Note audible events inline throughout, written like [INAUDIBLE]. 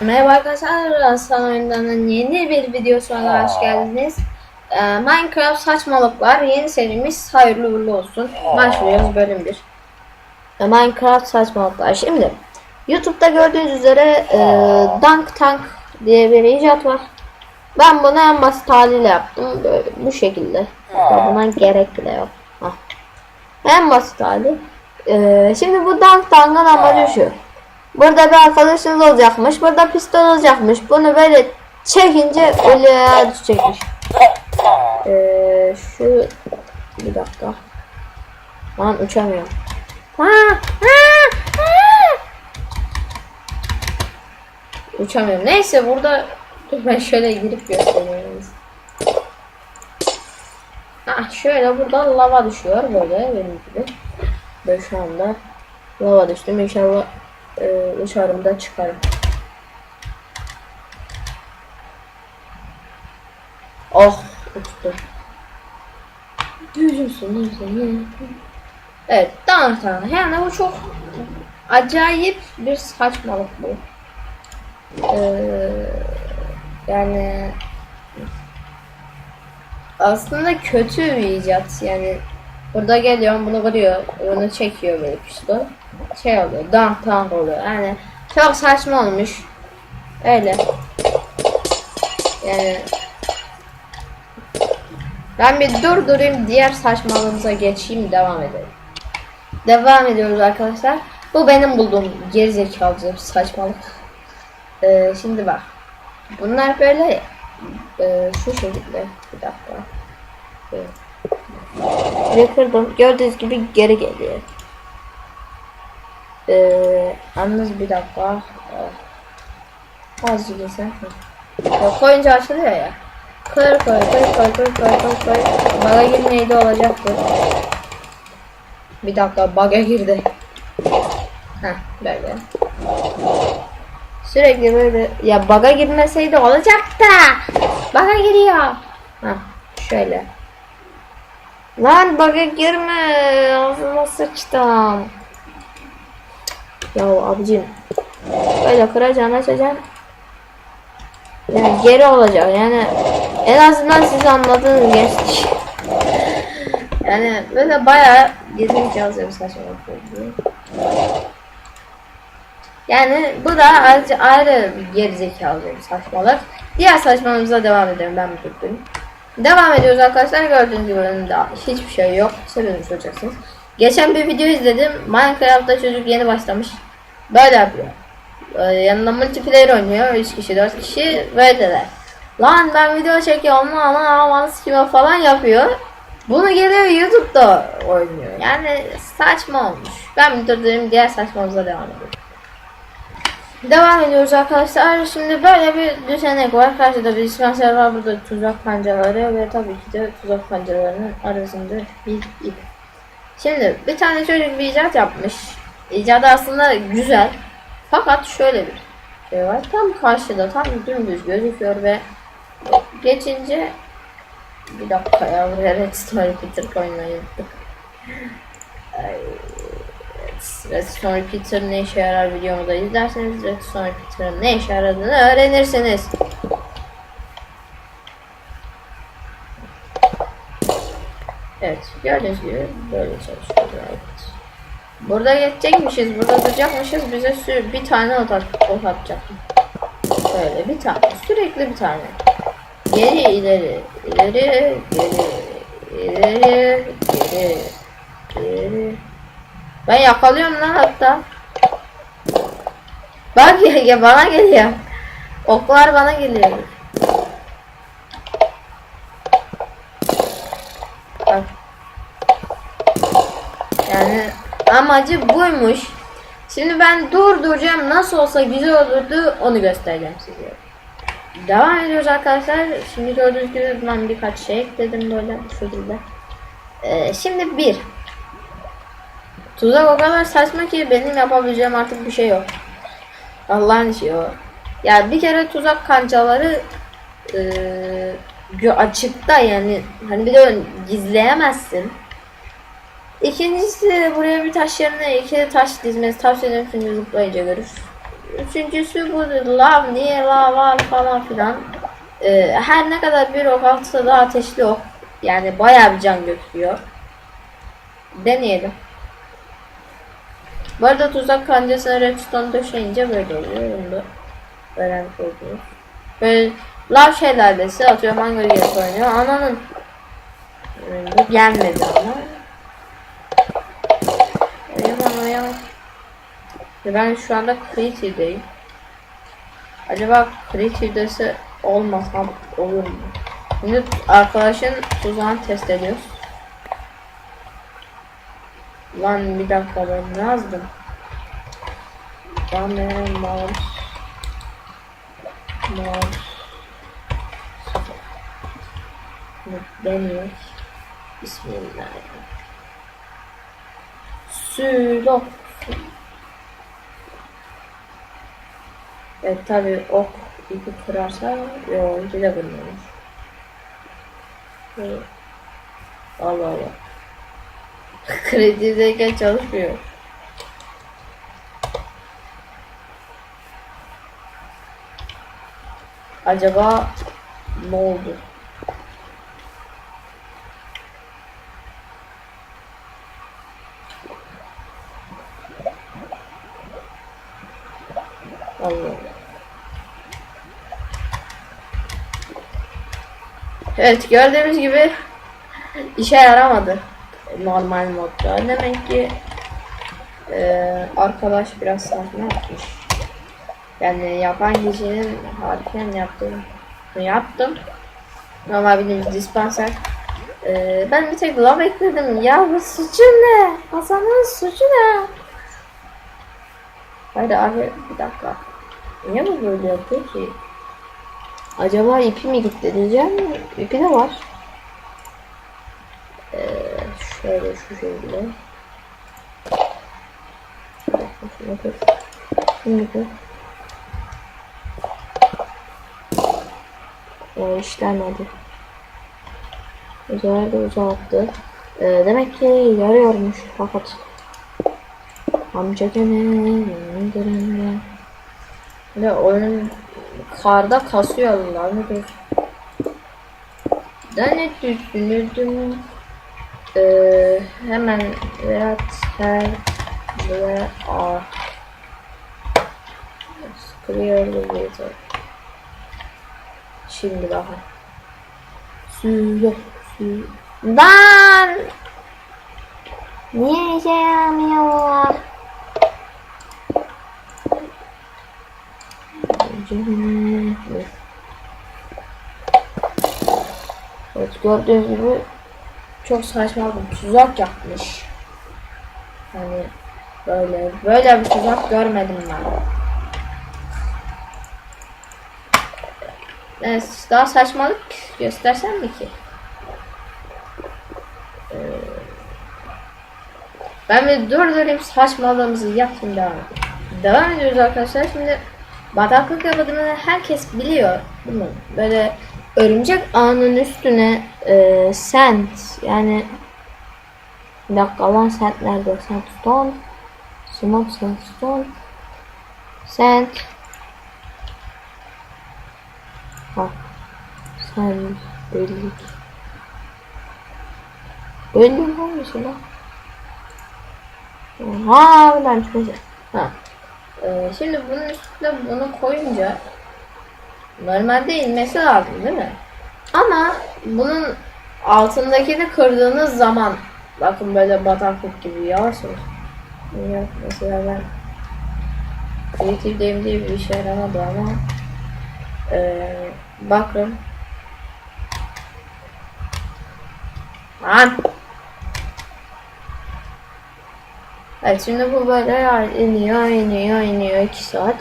Merhaba arkadaşlar, Aslan Oyundan'ın yeni bir videosuna hoş geldiniz. Ee, Minecraft saçmalıklar yeni serimiz hayırlı uğurlu olsun. Başlıyoruz bölüm 1. Ee, Minecraft saçmalıklar. Şimdi YouTube'da gördüğünüz üzere e, Dunk Tank diye bir icat var. Ben bunu en basit haliyle yaptım. Böyle, bu şekilde. Buna gerek bile yok. Hah. En basit hali. Ee, şimdi bu Dunk Tank'ın amacı şu. Burada bir arkadaşınız olacakmış. Burada piston olacakmış. Bunu böyle çekince ölüye düşecekmiş. Ee, şu bir dakika. Lan uçamıyorum. Ha, ha, ha. Uçamıyorum. Neyse burada dur ben şöyle girip göstereyim. Ha şöyle buradan lava düşüyor böyle benim gibi. Ben şu anda lava düştüm. İnşallah e, dışarımda çıkarım. Oh uçtu. Yüzünsün seni. Evet tamam tamam. Yani bu çok acayip bir saçmalık bu. Ee, yani aslında kötü bir icat yani burada geliyor bunu vuruyor bunu çekiyor böyle pistol şey oluyor tank oluyor. Yani çok saçma olmuş. Öyle. Yani ben bir durdurayım diğer saçmalığımıza geçeyim devam edelim. Devam ediyoruz arkadaşlar. Bu benim bulduğum gerizekalıcı saçmalık. Ee, şimdi bak. Bunlar böyle e, şu şekilde. Bir dakika. Ve kırdım. Gördüğünüz gibi geri geliyor. Ee, yalnız bir dakika. Ee, Azıcık ise. Ya koyunca açılıyor ya. Kır koy koy koy koy koy koy koy. Baga girmeydi olacaktı. Bir dakika baga girdi. Heh böyle. Sürekli böyle ya baga girmeseydi olacaktı. Baga giriyor. Heh şöyle. Lan bug'a girme. Ağzıma sıçtım. Ya abicim. Böyle kıracaksın açacaksın. Yani geri olacak yani. En azından siz anladınız gençlik. yani böyle bayağı gerizekalı bir saçmalık. Yani bu da ayrıca ayrı bir gerizekalı bir saçmalık. Diğer saçmalığımıza devam edelim ben bir tuttum. Devam ediyoruz arkadaşlar. Gördüğünüz gibi önümde hiçbir şey yok. Sebebini soracaksınız. Geçen bir video izledim. Minecraft'ta çocuk yeni başlamış. Böyle yapıyor. Yanında multiplayer oynuyor. 3 kişi 4 kişi böyleler. Lan ben video çekiyorum ama aman kime falan yapıyor. Bunu geliyor YouTube'da oynuyor. Yani saçma olmuş. Ben bitirdiğim diğer saçmalığımıza devam ediyorum. Devam ediyoruz arkadaşlar. Şimdi böyle bir düzenek var. Karşıda bir dispenser var. Burada tuzak pancaları ve tabii ki de tuzak pancalarının arasında bir ip. Şimdi bir tane çocuk bir icat yapmış. İcadı aslında güzel. Fakat şöyle bir şey var. Tam karşıda tam dümdüz gözüküyor ve geçince bir dakika ya Redstone Peter oynayın. Ay. Redstone Repeater ne işe yarar videomu da izlerseniz Redstone Repeater'ın ne işe yaradığını öğrenirsiniz. Evet gördüğünüz gibi böyle çalışıyor. Evet. Burada geçecekmişiz, burada duracakmışız. Bize sür bir tane ot, at ot atacak. Böyle bir tane, sürekli bir tane. Geri ileri, ileri, geri, ileri, geri, geri. Ben yakalıyorum lan hatta. Bak ya, ya bana geliyor. Oklar bana geliyor. Bak. Yani amacı buymuş. Şimdi ben durduracağım. Nasıl olsa güzel olurdu onu göstereceğim size. Devam ediyoruz arkadaşlar. Şimdi gördüğünüz gibi ben birkaç şey ekledim böyle bu şekilde. Ee, şimdi bir. Tuzak o kadar saçma ki benim yapabileceğim artık bir şey yok. Allah'ın işi o. Ya bir kere tuzak kancaları e, açıkta yani hani bir de gizleyemezsin. İkincisi buraya bir taş yerine iki taş dizmesi tavsiye ederim çünkü zıplayınca görür. Üçüncüsü bu lav niye lav var falan filan. Ee, her ne kadar bir ok atsa da ateşli ok. Yani bayağı bir can götürüyor. Deneyelim. Bu arada tuzak kancasına redstone döşeyince böyle oluyor. Bunu da öğrenmiş oldunuz. Böyle lav şelalesi atıyorum hangi oynuyor. Ananın gelmedi ama. Yaman yaman. Ben şu anda Creative'deyim. Acaba Creative'desi olmasam olur mu? Şimdi arkadaşın tuzağını test ediyoruz. Lan bir dakika ben ne yazdım? Dame mouse mouse deniyor. Bismillahirrahmanirrahim. Sülok. Evet tabi ok ipi kırarsa yok ipi de. Evet. Allah Allah. [LAUGHS] Kredideyken çalışmıyor. Acaba ne oldu? Allah Allah. Evet gördüğümüz gibi işe yaramadı normal modda. Demek ki eee, arkadaş biraz saçma yapmış. Yani yapan kişinin harfiyen yaptığını yaptım. Normal bildiğimiz dispenser. Eee, ben bir tek love ekledim. Ya bu suçu ne? Hasan'ın suçu ne? Hayır abi bir dakika. Niye bu böyle yapıyor ki? Acaba ipi mi gitti diyeceğim. İpi de var. Ee, şöyle şu şekilde. Kır. O işlemedi. Güzel de uzattı. Ee, demek ki yarıyormuş fakat Amca gene gene Ve oyun karda kasıyor Allah nedir? Ben düşünürdüm. Ee, hemen Berat her ve A. Skriyordu bir Şimdi daha. Suyu Suyu Lan Niye işe yaramıyor? Evet gördüğünüz gibi çok saçma bir tuzak yapmış. Hani böyle böyle bir tuzak görmedim ben. Evet, daha saçmalık göstersem mi ki? Ee, ben bir durdurayım saçmalığımızı yapayım devam. Devam ediyoruz arkadaşlar. Şimdi bataklık yapıldığını herkes biliyor. Mi? Böyle örümcek ağının üstüne e, sand yani bir dakika lan sand nerede? Sandstone Smooth sandstone Sand Bak Sand Bellik Bellik hangisi lan? Ha buradan çıkacak. Ha. Ee, şimdi bunun üstüne bunu koyunca normalde inmesi lazım değil mi? Ama bunun altındakini kırdığınız zaman bakın böyle bataklık gibi yavaş yavaş. Ya, mesela ben Creative'deyim diye bir işe yaramadı ama ee, bakın Lan Evet şimdi bu böyle iniyor iniyor iniyor 2 saat.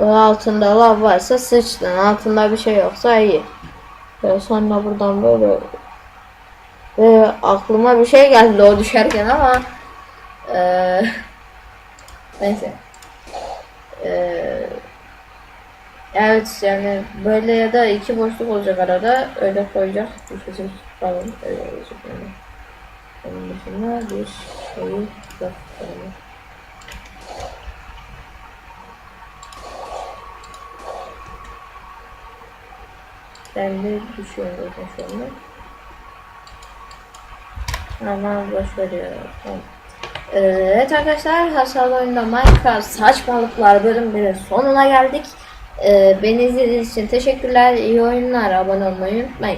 Altında lav varsa sıçtın. Altında bir şey yoksa iyi. Ve sonra buradan böyle ve aklıma bir şey geldi o düşerken ama eee [LAUGHS] neyse. Eee evet yani böyle ya da iki boşluk olacak arada öyle koyacak. Düşecek falan öyle olacak yani. Onun dışında bir ben de düşüyorum şu anda. Ama boş veriyorum. Tamam. Evet arkadaşlar Hasar oyunda Minecraft saçmalıklar bölüm 1'in sonuna geldik. Ee, beni izlediğiniz için teşekkürler. İyi oyunlar. Abone olmayı unutmayın.